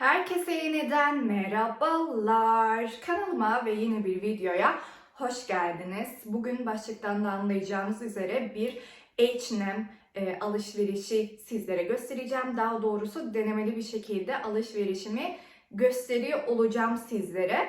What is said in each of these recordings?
Herkese yeniden merhabalar. Kanalıma ve yeni bir videoya hoş geldiniz. Bugün başlıktan da anlayacağınız üzere bir H&M e, alışverişi sizlere göstereceğim. Daha doğrusu denemeli bir şekilde alışverişimi gösteriyor olacağım sizlere.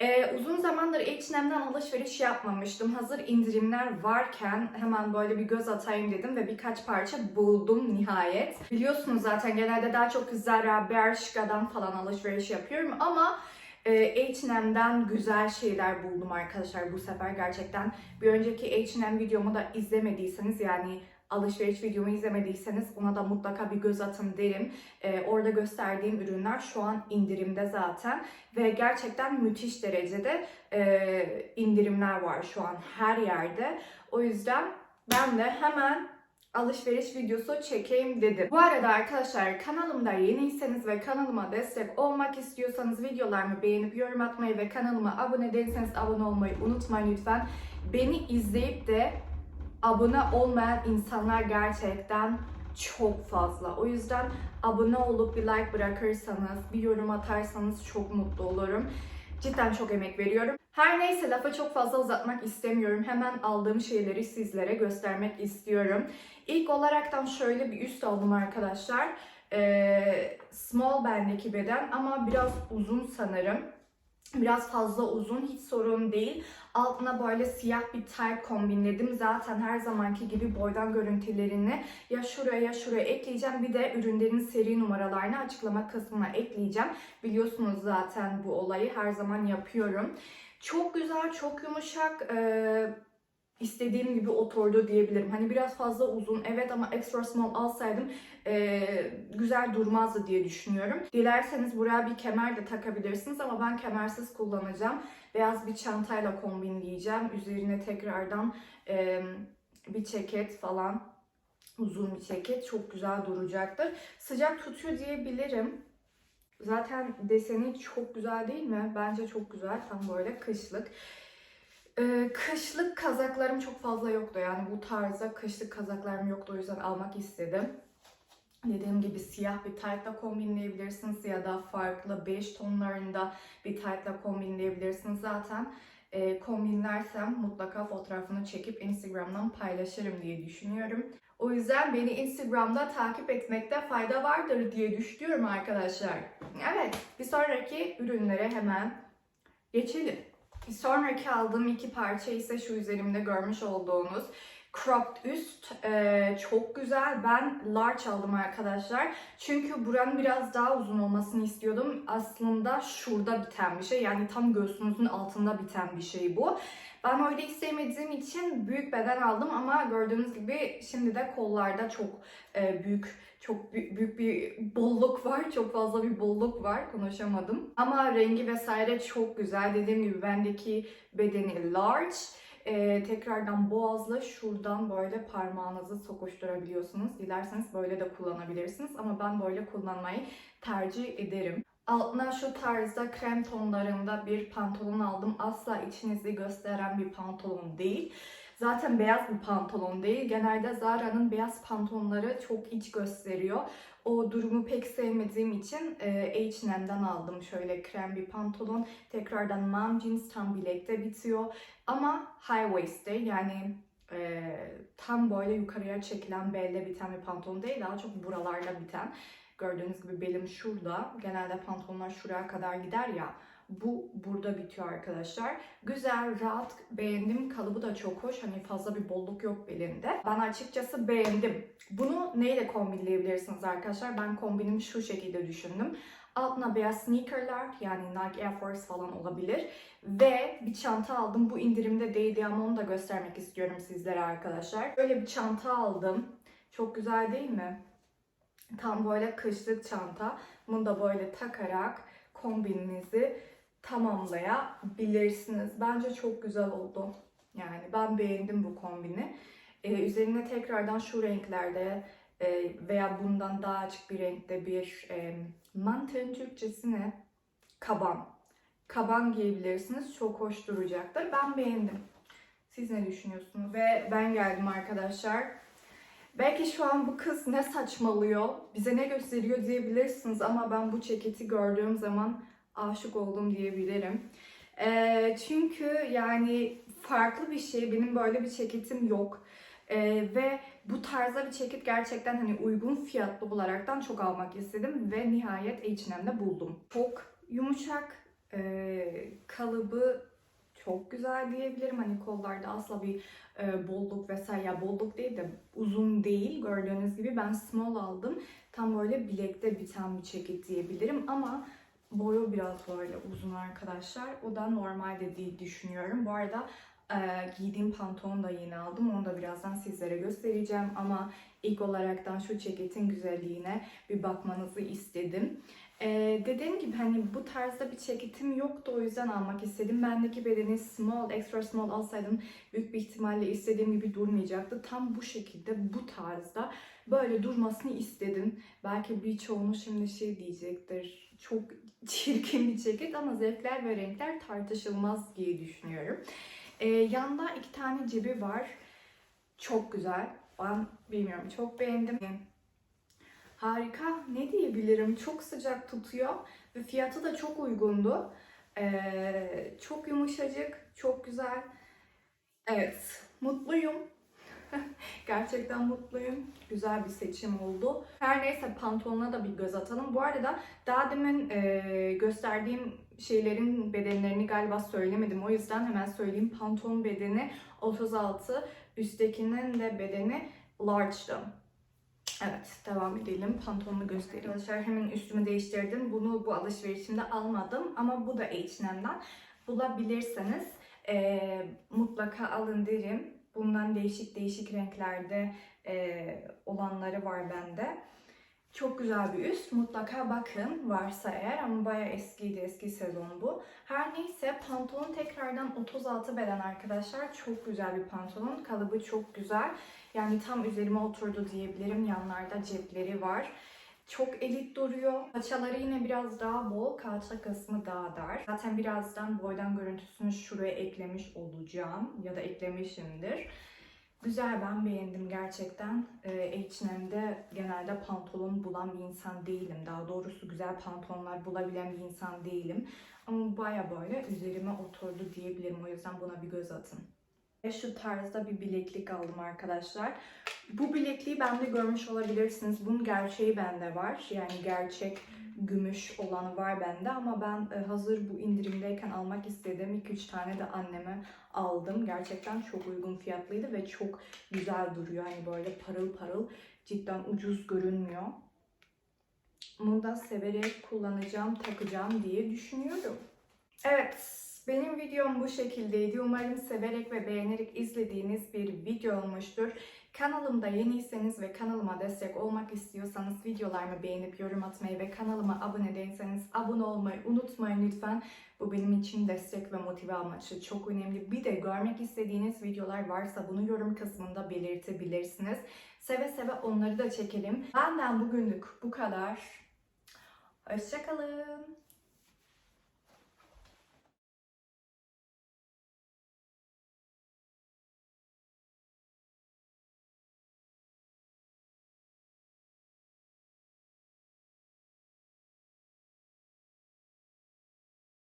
Ee, uzun zamandır H&M'den alışveriş yapmamıştım. Hazır indirimler varken hemen böyle bir göz atayım dedim ve birkaç parça buldum nihayet. Biliyorsunuz zaten genelde daha çok Zara, Bershka'dan falan alışveriş yapıyorum ama e, H&M'den güzel şeyler buldum arkadaşlar bu sefer gerçekten. Bir önceki H&M videomu da izlemediyseniz yani alışveriş videomu izlemediyseniz ona da mutlaka bir göz atın derim. Ee, orada gösterdiğim ürünler şu an indirimde zaten ve gerçekten müthiş derecede e, indirimler var şu an her yerde. O yüzden ben de hemen alışveriş videosu çekeyim dedim. Bu arada arkadaşlar kanalımda yeniyseniz ve kanalıma destek olmak istiyorsanız videolarımı beğenip yorum atmayı ve kanalıma abone değilseniz abone olmayı unutmayın lütfen. Beni izleyip de abone olmayan insanlar gerçekten çok fazla. O yüzden abone olup bir like bırakırsanız, bir yorum atarsanız çok mutlu olurum. Cidden çok emek veriyorum. Her neyse lafa çok fazla uzatmak istemiyorum. Hemen aldığım şeyleri sizlere göstermek istiyorum. İlk olaraktan şöyle bir üst aldım arkadaşlar. Ee, small bendeki beden ama biraz uzun sanırım. Biraz fazla uzun hiç sorun değil. Altına böyle siyah bir tayt kombinledim. Zaten her zamanki gibi boydan görüntülerini ya şuraya ya şuraya ekleyeceğim. Bir de ürünlerin seri numaralarını açıklama kısmına ekleyeceğim. Biliyorsunuz zaten bu olayı her zaman yapıyorum. Çok güzel, çok yumuşak. Ee, istediğim gibi oturdu diyebilirim. Hani biraz fazla uzun evet ama extra small alsaydım e, güzel durmazdı diye düşünüyorum. Dilerseniz buraya bir kemer de takabilirsiniz ama ben kemersiz kullanacağım. Beyaz bir çantayla kombinleyeceğim. Üzerine tekrardan e, bir ceket falan uzun bir ceket çok güzel duracaktır. Sıcak tutuyor diyebilirim. Zaten deseni çok güzel değil mi? Bence çok güzel. Tam böyle kışlık. Ee, kışlık kazaklarım çok fazla yoktu. Yani bu tarzda kışlık kazaklarım yoktu. O yüzden almak istedim. Dediğim gibi siyah bir taytla kombinleyebilirsiniz ya da farklı beige tonlarında bir taytla kombinleyebilirsiniz. Zaten e, kombinlersem mutlaka fotoğrafını çekip Instagram'dan paylaşırım diye düşünüyorum. O yüzden beni Instagram'da takip etmekte fayda vardır diye düşünüyorum arkadaşlar. Evet, bir sonraki ürünlere hemen geçelim. Sonraki aldığım iki parça ise şu üzerimde görmüş olduğunuz cropped üst. Ee, çok güzel. Ben large aldım arkadaşlar. Çünkü buranın biraz daha uzun olmasını istiyordum. Aslında şurada biten bir şey. Yani tam göğsünüzün altında biten bir şey bu. Ben öyle istemediğim için büyük beden aldım ama gördüğünüz gibi şimdi de kollarda çok e, büyük çok büyük bir bolluk var. Çok fazla bir bolluk var. Konuşamadım. Ama rengi vesaire çok güzel. Dediğim gibi bendeki bedeni large. Ee, tekrardan boğazla şuradan böyle parmağınızı sokuşturabiliyorsunuz. Dilerseniz böyle de kullanabilirsiniz ama ben böyle kullanmayı tercih ederim. Altına şu tarzda krem tonlarında bir pantolon aldım. Asla içinizi gösteren bir pantolon değil. Zaten beyaz bir pantolon değil. Genelde Zara'nın beyaz pantolonları çok iç gösteriyor. O durumu pek sevmediğim için e, H&M'den aldım şöyle krem bir pantolon. Tekrardan mom jeans tam bilekte bitiyor. Ama high waist'te yani e, tam böyle yukarıya çekilen belle biten bir pantolon değil. Daha çok buralarla biten. Gördüğünüz gibi belim şurada. Genelde pantolonlar şuraya kadar gider ya. Bu burada bitiyor arkadaşlar. Güzel, rahat, beğendim. Kalıbı da çok hoş. Hani fazla bir bolluk yok belinde. Ben açıkçası beğendim. Bunu neyle kombinleyebilirsiniz arkadaşlar? Ben kombinimi şu şekilde düşündüm. Altına beyaz sneakerlar yani Nike Air Force falan olabilir. Ve bir çanta aldım. Bu indirimde değildi ama onu da göstermek istiyorum sizlere arkadaşlar. Böyle bir çanta aldım. Çok güzel değil mi? Tam böyle kışlık çanta. Bunu da böyle takarak kombininizi tamamlayabilirsiniz. Bence çok güzel oldu. Yani ben beğendim bu kombini. Ee, üzerine tekrardan şu renklerde e, veya bundan daha açık bir renkte bir e, mantığın Türkçesi? Kaban. Kaban giyebilirsiniz. Çok hoş duracaktır. Ben beğendim. Siz ne düşünüyorsunuz? Ve ben geldim arkadaşlar. Belki şu an bu kız ne saçmalıyor, bize ne gösteriyor diyebilirsiniz ama ben bu ceketi gördüğüm zaman aşık oldum diyebilirim. Ee, çünkü yani farklı bir şey, benim böyle bir ceketim yok. Ee, ve bu tarzda bir ceket gerçekten hani uygun fiyatlı olaraktan çok almak istedim ve nihayet H&M'de buldum. Çok yumuşak, e, kalıbı çok güzel diyebilirim. Hani kollarda asla bir e, bolluk vesaire ya bolluk değil de uzun değil gördüğünüz gibi ben small aldım. Tam böyle bilekte biten bir ceket diyebilirim ama boyu biraz böyle uzun arkadaşlar. O da normal de değil düşünüyorum. Bu arada e, giydiğim pantolonu da yeni aldım. Onu da birazdan sizlere göstereceğim ama ilk olaraktan şu ceketin güzelliğine bir bakmanızı istedim. Ee, dediğim gibi hani bu tarzda bir ceketim yoktu o yüzden almak istedim. Bendeki bedeni small, extra small alsaydım büyük bir ihtimalle istediğim gibi durmayacaktı. Tam bu şekilde bu tarzda böyle durmasını istedim. Belki birçoğunuz şimdi şey diyecektir. Çok çirkin bir ceket ama zevkler ve renkler tartışılmaz diye düşünüyorum. Ee, yanda iki tane cebi var. Çok güzel. Ben bilmiyorum çok beğendim. Harika. Ne diyebilirim? Çok sıcak tutuyor ve fiyatı da çok uygundu. Ee, çok yumuşacık, çok güzel. Evet, mutluyum. Gerçekten mutluyum. Güzel bir seçim oldu. Her neyse pantolona da bir göz atalım. Bu arada daha demin e, gösterdiğim şeylerin bedenlerini galiba söylemedim. O yüzden hemen söyleyeyim. Pantolon bedeni 36, üsttekinin de bedeni large'dı. Evet, devam edelim. Pantolonu göstereyim. Arkadaşlar hemen üstümü değiştirdim. Bunu bu alışverişimde almadım ama bu da H&M'den. Bulabilirseniz eee, mutlaka alın derim. Bundan değişik değişik renklerde eee, olanları var bende. Çok güzel bir üst. Mutlaka bakın varsa eğer ama bayağı eskiydi. Eski sezon bu. Her neyse pantolon tekrardan 36 beden arkadaşlar. Çok güzel bir pantolon. Kalıbı çok güzel. Yani tam üzerime oturdu diyebilirim. Yanlarda cepleri var. Çok elit duruyor. Paçaları yine biraz daha bol, kalça kısmı daha dar. Zaten birazdan boydan görüntüsünü şuraya eklemiş olacağım ya da eklemişimdir. Güzel ben beğendim gerçekten. Ee, H&M'de genelde pantolon bulan bir insan değilim. Daha doğrusu güzel pantolonlar bulabilen bir insan değilim. Ama baya böyle üzerime oturdu diyebilirim. O yüzden buna bir göz atın. Ve şu tarzda bir bileklik aldım arkadaşlar. Bu bilekliği bende görmüş olabilirsiniz. Bunun gerçeği bende var. Yani gerçek gümüş olanı var bende ama ben e, hazır bu indirimdeyken almak istedim. 2-3 tane de anneme aldım. Gerçekten çok uygun fiyatlıydı ve çok güzel duruyor. Hani böyle parıl parıl cidden ucuz görünmüyor. Bunu da severek kullanacağım, takacağım diye düşünüyorum. Evet, benim videom bu şekildeydi. Umarım severek ve beğenerek izlediğiniz bir video olmuştur. Kanalımda yeniyseniz ve kanalıma destek olmak istiyorsanız videolarımı beğenip yorum atmayı ve kanalıma abone değilseniz abone olmayı unutmayın lütfen. Bu benim için destek ve motive amaçlı çok önemli. Bir de görmek istediğiniz videolar varsa bunu yorum kısmında belirtebilirsiniz. Seve seve onları da çekelim. Benden bugünlük bu kadar. Hoşçakalın.